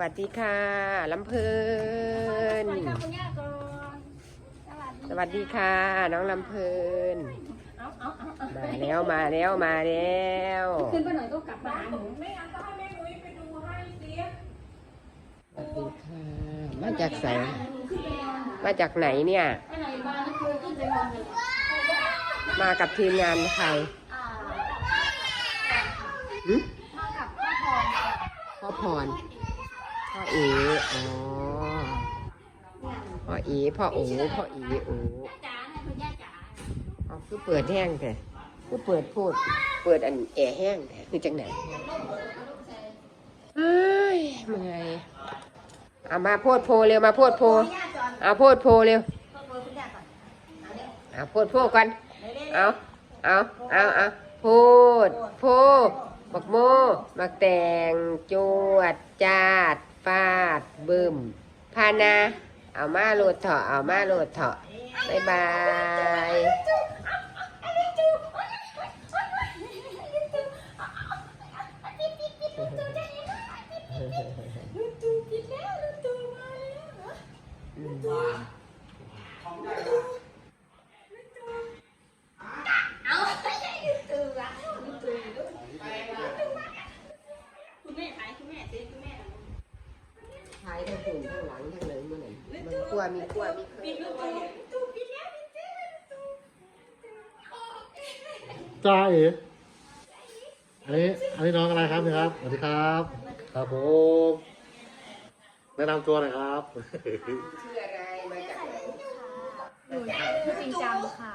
วัสดีค่ะลำเพลิน สวัสดีค่ะคุณย่าก่อนสวัสดีสวัสดีค่ะน้องลำเพลินเอาเอาเอาเอามาแล้วมาแล้วมาแล้วขึ้นไปหน่อยก็กลับมาหาหนูไม่งั้นก็ให้แม่นุ้ยไปดูให้สิสวัสดีค่ะ มาจากไหนมาจากไหนเนี่ยไปไหนบ้านก็คือขึ้นไปนอนเลยมากับทีมงานใครอ่าหึมากับพ่อพรค่ะ พ่ออเอ๋อ๋อพ่อเอ๋พ่อโอ๋พ่อเอ๋โอ๋เอาคือเปิดแห้งแต่คือเปิดพูด เปิดอันแอร์แห้งแต่คือจังไหนเฮ้ยเมื่อยเอามาโพดโพเร็วมาโพดโพเอาโพดโพเร็วพ่อาก่อนเอาเร็วเอาโพดโพกันเร็วเร็วเอาเอาเอาเอาโพดโพบักโมบักแตงจวดจาด ฟาดบึมพานา เอามาโหลดเถาะเอามาโหลดเถาะบ๊ายบาย ลูกตูกินแล้วลูกตูมาแล้วเอาไม่ใช่ลูกตูอะลูกตูคุณแม่ขายคุณแม่ซื้อคุณแม่ ท้ายทั้งหุ่นทั้งหลังทั้งเลยมื่อไหร่มันกลั วมีกลัวมีเคปิยดลูกตูลูกตูปิดแล้วปิดแล้วลูกตูจ้าเอ๋อันนี้ อันนี้น้องอะไรครับเนี่ยครับ สวัสดีครับ ครับผม แนะนำตัวหน่อยครับ ชื่ออะไรมาจากไหนหนูชื่อจริงจังค่ะ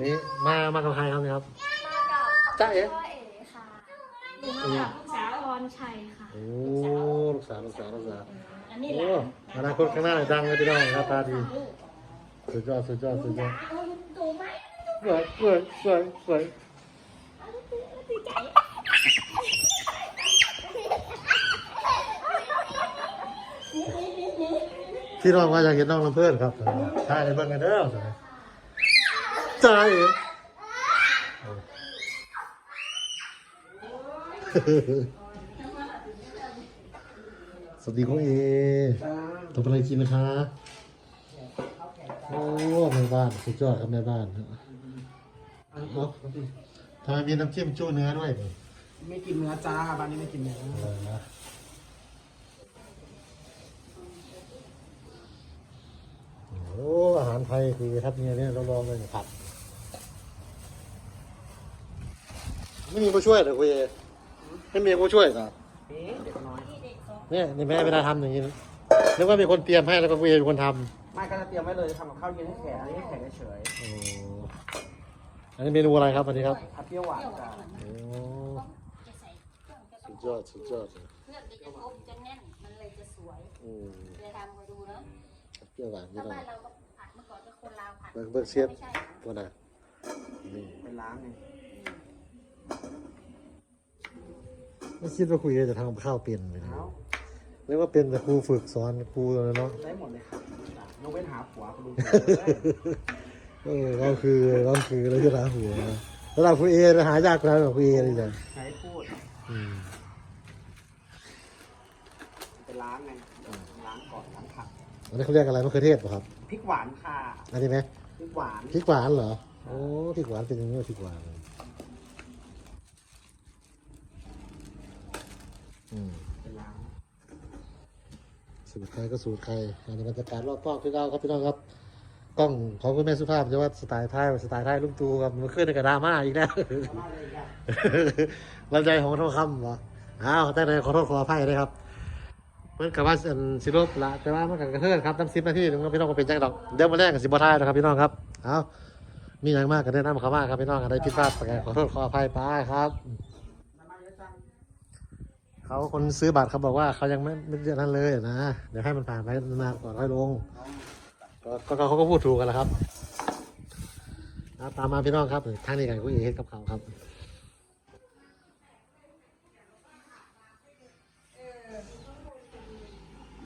นี่มา มากับใครครับเนี่ยครับ มากับจ้าเอ๋พ่อเอ๋ค่ะหนูมากับ ลูกสาวพรชัยค่ะ โอ้ลูกสาวลูกสาวลูกสาวอันนี้โอ้หลานอนาคตข้างหน้าดังเลยพี่น้องครับตาดีสุดยอดสุดยอดสุดยอดเอาลูกตูไหมสวยสวยสวยสวยพี่น้องว่าอยากเห็นน้องลำเพื่อนครับใช่ในเบิ้งกันเด้อจ้าเอ๋ สวัสดีคุณเอทำอะไรกินนะคะโอ้แม่บ้านสุดยอดครับแม่บ้านเอาทำไมมีน้ำจิ้มจู้เนื้อด้วยนี่ไม่กินเนื้อจ้าบ้านนี้ไม่กินเนื้อเออนะโอ้อาหารไทยคือทับเนี่ยเนี่ยเราลองเลยผัดไม่มีผู้ช่วยเหรอคุยไม่มีผู้ช่วยเหรอ เอ๊ะเด็กน้อย เนี่ยนี่แม่เวลาทำอย่างนี้นึกว่ามีคนเตรียมให้แล้วก็คุยเป็นคนทำไม่ก็จะเตรียมไว้เลยทำกับข้าวเย็นให้แขกอันนี้ให้แขกเฉยโอ้อันนี้เมนูอะไรครับวันนี้ครับๆผัดเปรี้ยวหวานจ้าโอ้จะใส่เครื่องจะสุดยอดสุดยอดเครื่องจะครบจะแน่นมันเลยจะสวยอืมเลยทำมาดูนะเปรี้ยวหวานนิถ้าดหน่อบ้ายนเราก็ผัดเมื่อก่อนจะคนลาวผัดเบิร์เบิร์เชฟไม่ใช่ตัวน่ะนี่เป็นล้างไงไม่คิดว่าคุยจะทำข้าวเป็นเลยนะ เอ้าเรียกว่าเป็นแต่ครูฝึกสอนครูเลยเนาะ ได้หมดเลยครับยกเว้นหาผัวคุณลุงเออก็คือก็คือเราจะหาหัวแล้วเราคุยเอหายากแล้วคุยเอเลยจ้ะใช้พูดอืมเป็นล้างไงล้างก่อนล้างผักอันนี้เขาเรียกอะไรมะเขือเทศป่ะครับพริกหวานค่ะอันนี้ไหมพริกหวานพริกหวานเหรอโอ้พริกหวานเป็นอย่างนี้พริกหวานอืมเป็นล้าง สูตรใครก็สูตรใครอันนี้บรรยากาศรอบกล้องพี่น้องครับพี่น้องครับ กล้องของคุณแม่สุภาพจะว่าสไตล์ไทยสไตล์ไทยลุงตูครับมันขึ้นในกระดามาอีกแล้วมาเลยอะลำใจของทองคำเหรออ้าวแต่ไหนขอโทษขออภัยด้วยครับเพื่อนกับว่าอันสิลบละแต่ว่ามันกับกระเทือนครับน้ำซิปนาทีนึงพี่น้องก็เป็นจังดอกเดี๋ยวมาแรกกับสิบอทายนะครับพี่น้องครับเอามีอย่างมากกันแนะนำเขามากครับพี่น้องอะไรผิดพลาดประการขอโทษขออภัยไปครับ เขาคนซื้อบัตรเขาบอกว่าเขายังไม่ไม่เดือนนั้นเลยนะเดี๋ยวให้มันผ่านไปนานๆก่อนค่อยลงก็ก็เขาก็พูดถูกกันแหละครับเอาตามมาพี่น้องครับทางนี้กันคุยเฮ็ดกับเขาครับ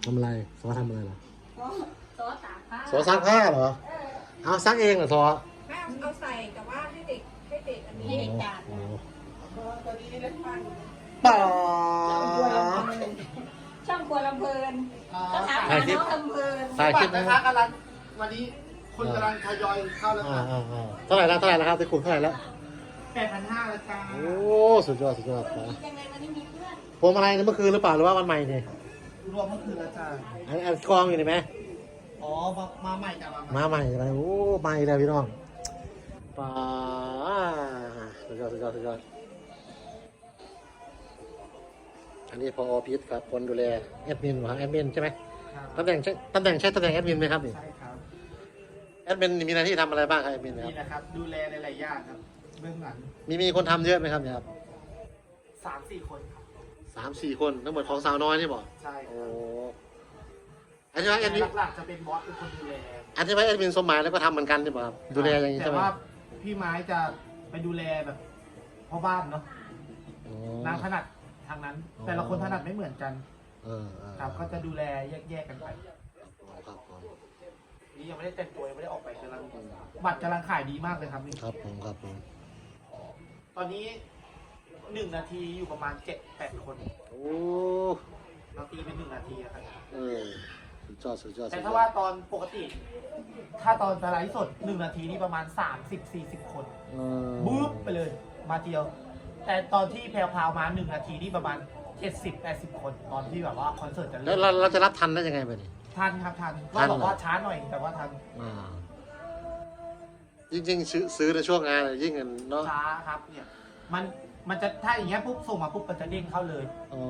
ทำอะไรซอทำอะไรล่ะซอสตากผ้าซอซักผ้าเหรอเอาซักเองเหรอซอแม่เอาใส่แต่ว่าให้เด็กให้เด็กอันนี้ ให้เด็กจาน อ๋อ ตัวนี้เล็กปัน ป่าช่องครัวลำเพลินอ่าก็ถามถ่าหายคลิปน้องลำเพลินถ่ายคลิปบัตรนะนะคะกำลังวันนี้คนกำลังทยอยเข้าแล้วอ่าค่ะอ่าอ่าเท่าไหร่แล้วเท่าไหร่แล้วครับตะคุ่มเท่าไหร่แล้ว แปดพันห้าแล้วจ้าโอ้สุดยอดสุดยอดนะยังไงวันนี้มีเพื่อนพวงมาลัยนี่เมื่อคืนหรือเปล่าหรือว่าวันใหม่เนี่ยรวมเมื่อคืนแล้วจ้าอันอันกองอยู่นี่ไหมอ๋อมามาใหม่จ้ามาใหม่มาใหม่อะไรโอ้ใหม่แล้วพี่น้องป่าสุดยอดสุดยอดสุดยอด อันนี้พอพีทครับคนดูแลแอดมินครับแอดมินใช่ไหมครับตำแหน่งใช่ตำแหน่งใช่ตำแหน่งแอดมินไหมครับนี่ใช่ครับแอดมินมีหน้าที่ทำอะไรบ้างครับแอดมินครับนี่นะครับ ดูแลหลายๆอย่างครับเบื้องหลังมีมีคนทำเยอะไหมครับเนี่ยครับสามสี่คนครับสามสี่คนทั้งหมดของสาวน้อยนี่บอกใช่คโอ้รับอันนี้ว่าแอดมินหลักๆจะเป็นบอสเป็นคนดูแลอันนี้ว่าแอดมินสมหมายแล้วก็ทำเหมือนกันใช่ป่ะครับดูแลอย่างนี้ใช่แต่ไหมว่าพี่ไม้จะไปดูแลแบบพ่อบ้านเนาะ อ๋นางอถนัด ทางนั้นอ๋อแต่ละคนถนัดไม่เหมือนกัน เออเออครับ ก็จะดูแลแยกๆกันไป ครับผมนี่ยังไม่ได้แต่งตัวยังไม่ได้ออกไปกำลังบัตรกำลังขายดีมากเลยครับนี่ ครับผมครับผมตอนนี้หนึ่งนาทีอยู่ประมาณเจ็ดแปดคนโอ้เราตีเป็นหนึ่งนาทีอะครับ เออสุดยอดสุดยอดแต่สุดยถ้าอว่าดตอนปกติ ถ้าตอนสไลด์สดหนึ่งนาทีนี่ประมาณสามสิบสี่สิบคน เออบุ๊บไปเลย มาเดียว แต่ตอนที่แพรวพราวมาหนึ่งนาทีนี่ประมาณเจ็ดสิบแปดสิบคนตอนที่แบบว่าคอนเสิร์ตจะแล้เริ่วมเราเราจะรับทันได้ยังไงไปนี่ทันครับทันทัก็นบอกเหรอว่าช้าหน่อยแต่ว่าทันอ่าจริงๆซื้อซื้อในช่วงงานยิ่งเงินเนาะช้าครับเนี่ยมันมันจะถ้าอย่างเงี้ยปุ๊บส่งมาปุ๊บมันจะเด้งเข้าเลย อ๋อ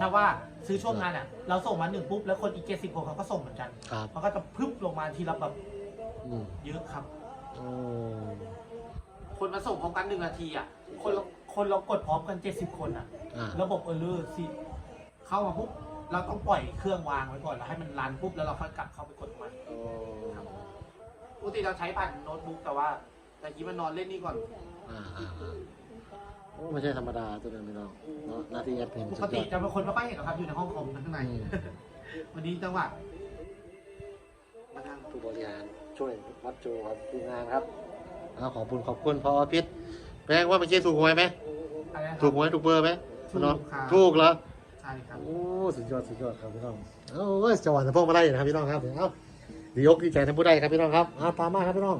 ถ้าว่าซื้อช่วงงานอะ เราส่งมาหนึ่งปุ๊บแล้วคนอีกเจ็ดสิบคนเขาก็ส่งเหมือนกันครับมันก็จะพึบลงมาทีละแบบอืมเยอะครับ โอ้คนมาส่งพร้อมกันหนึ่งนาทีอะคนเรา คนเรากดพร้อมกันเจ็ดสิบคนอะอ่า ระบบเออร์เลอร์สิเข้ามาปุ๊บเราต้องปล่อยเครื่องวางไว้ก่อนแล้วให้มันรันปุ๊บแล้วเราค่อยกลับเข้าไปกดใหม่โอ้ปกติเราใช้ผ่านโน้ตบุ๊กแต่ว่าแต่กี้มันนอนเล่นนี่ก่อน อ่าอ่าอ่าโอ้ไม่ใช่ธรรมดาตัวนั้นพี่น้องเนาะหน้าที่แอดมินปสุกดยติอดจะเป็นคนไม่ค่อยเห็นหรอกครับอยู่ในห้องคอมข้างใน อืม วันนี้จังหวะมานั่งผู้บริหารช่วยวัดโจครับทีมงานครับเอาขอบคุณขอบคุณพอพิษ แปลว่าเมื่อกี้ถูกหวยไหมอะไรนะครับถูกหวยถูกเบอร์ไหมถูกน้องครับถูกเหรอ ใช่ครับ โอ้สุดยอดสุดยอดครับพี่น้องเอาเอ้ยจังหวัดพวกมาไล่นะครับพี่น้องครับเอาดียกดีใจทั้งผู้ใดครับพี่น้องครับเอาตามมาครับพี่น้อง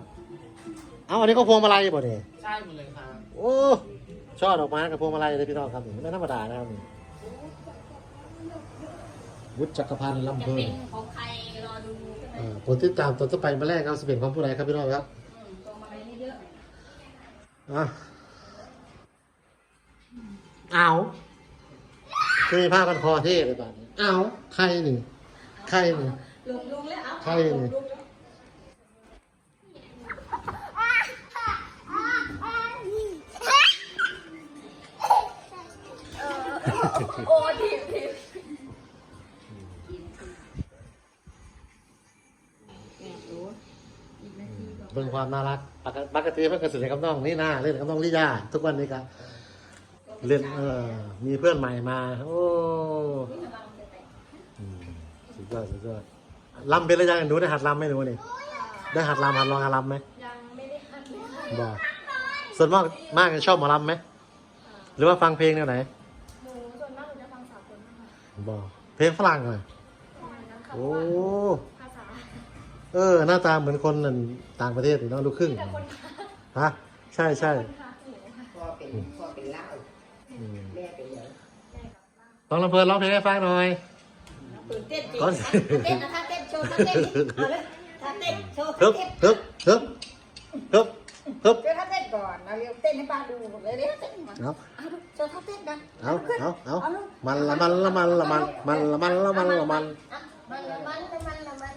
เอาอันนี้ก็พวงมาลัยบ่เนี่ยใช่หมดเลยครับ โอ้ช่อดอกไม้กับพวงมาลัยเลยพี่น้องครับนี่ไม่ธรรมดานะครับนี่วุฒิจักรพันธ์ลำจะเพลิเป็นนของใครรอดูใช่ไหมอ่าผลที่ตามตัวต่อไปมาแรกครับสเปนของผู้ใดครับพี่น้องครับ อืมตัวมาอะไรนี่เยอะ อะ เอาคือมีผ้าพันคอเท่เลยบ้าดนี้เอาใครนี่ใครนี่หลุดลุงแล้วเอาใครนี่หลุดลุงแล้วโอ้ทีบทีบเบิ่งความน่ารักปกติปกติเพิ่งเกษตรกับน้องนี่นาเล่นกับน้องลิยาทุกวันนี้ก็ เล่นเออมีเพื่อนใหม่มา โอ้อืมสุดยอดสุดยอดลำเป็นระยะกันดูได้หัดลำไหมหนูนี่ได้หัดลำหัดลองหัดลำไหมยังไม่ได้หัดเลยค่ะบอกส่วนมากมากชอบหมอลำไหมหรือว่าฟังเพลงแนวไหนหนูส่วนมากหนูจะฟังสากลมากกว่าบอกเพลงฝรั่งเลยประมาณนั้นค่ะโอ้ภาษาเออ หน้าตาเหมือนคนนั่นต่างประเทศนี่เนาะลูกครึ่งแต่คนค่ะฮะใช่ใช่คนค่ะหนูค่ะ พ่อเป็นพ่อเป็นเล่าอืม แม่เป็นหยังแม่กับบ้านต้องลำเพลินร้องเพลงให้ฟังหน่อยตื่นเต้นจริงก่อนเต้นนะถ้าเต้นโชว์ถ้าเต้นเอาเลยถ้าเต้นโชว์ฮึถ้าบเต้นฮึบฮึบฮึบฮึบเดี๋ยวถ้าเต้นก่อนเราเรียกเต้นให้ป้าดูเลยเดี๋ยวเต้นก่อนเอาเอาดูโชว์ถ้าเต้นกันเอาขึ้นเอาเอาลูกมันละมันละมันละมันมันละมันละมันละมันอะมันละมันละมันละมัน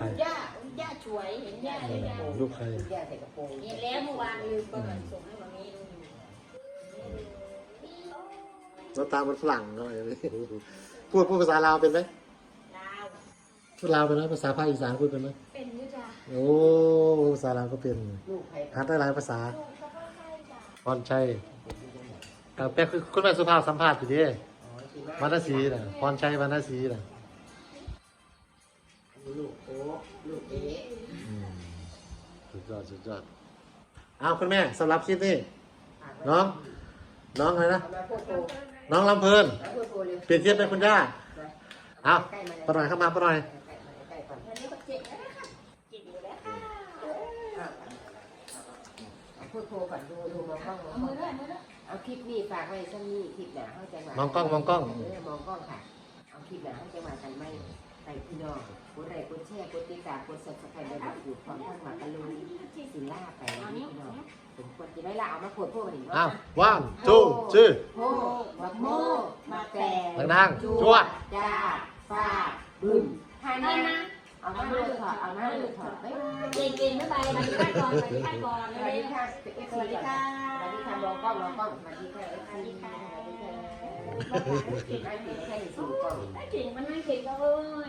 ใครย่าย่าช่วยเห็นย่าใส่เห็นกระย่าโปรงลูกใครลูกย่าใส่กระโปรงเห็นแล้วเมื่อวานลืมเปิดส่งให้มามีดูเราตามมันฝรั่งหน่อยพูดพูดภาษาลาวเป็นไหมลาวพูดลาวเป็นไหมภาษาภาคอีสานพูดเป็นไหมเป็นยุจ้าโอ้ภาษาลาวก็เป็นลูกใครหัดได้หลายภาษาลูกเขาก็ให้จ้าพรชัยแต่เป็นคือคุณแม่สุภาพสัมภาษณ์อยู่ดิอ๋อคือว่าวรรณศรีน่ะพรชัยวรรณศรีน่ะ ลูกโอ้ลูกเอ๋อืมสุดยอดสุดยอดเอาคุณแม่สำหรับคลิปนี้ น้อง น้องอะไรนะเอามาพูดโพน้องลำเพลินมาพูดโพเร็วเปลี่ยนเทียบเป็นคุณย่ามาเอาใกล้มาเลยปะหน่อยเข้ามาปะหน่อยใกล้มาใกล้ก่อนวันนี้ก็เจ็บแล้วค่ะเจ็บอยู่แล้วค่ะเอาพูดโพก่อนดูดูมองกล้องมองเอากล้มือองด้วยมือด้วยเอาคลิปนี้ฝากไว้สักนี้คลิปหนาเข้าใจว่ามองกล้องมองกล้อง เออมองกล้องค่ะ เอาคลิปหนาเข้าใจว่ากันไม่ไปพี่น้อง กดไลค์กดแชร์กดติดตามกดซับสไครต์ได้แบบอยู่พร้อมทั้งหมากกะลูสิล่าไปพี่น้องผมควรจะได้ละเอามาโพดโพกันอีกอ้าเนาะววันจูชื่อโพบักโมมาแตงดังๆจวดจ้าฟาดบึ้มฮานาเอามาเลยถอดเอามาเลยถอดไปเก่งเก่งไม่ไปสวัสดีค่ะก่อนสวัสดีค่ะก่อนสเลวัสยดีค่ะสวัสดีค่ะสวัสดีค่ะมองกล้องมองกล้องสวัสดีค่ะสวัสดีค่ะสวัสดีค่ะได้ถึงแค่สูงกล้องเก่งมันไม่เก่งก็เอ้ย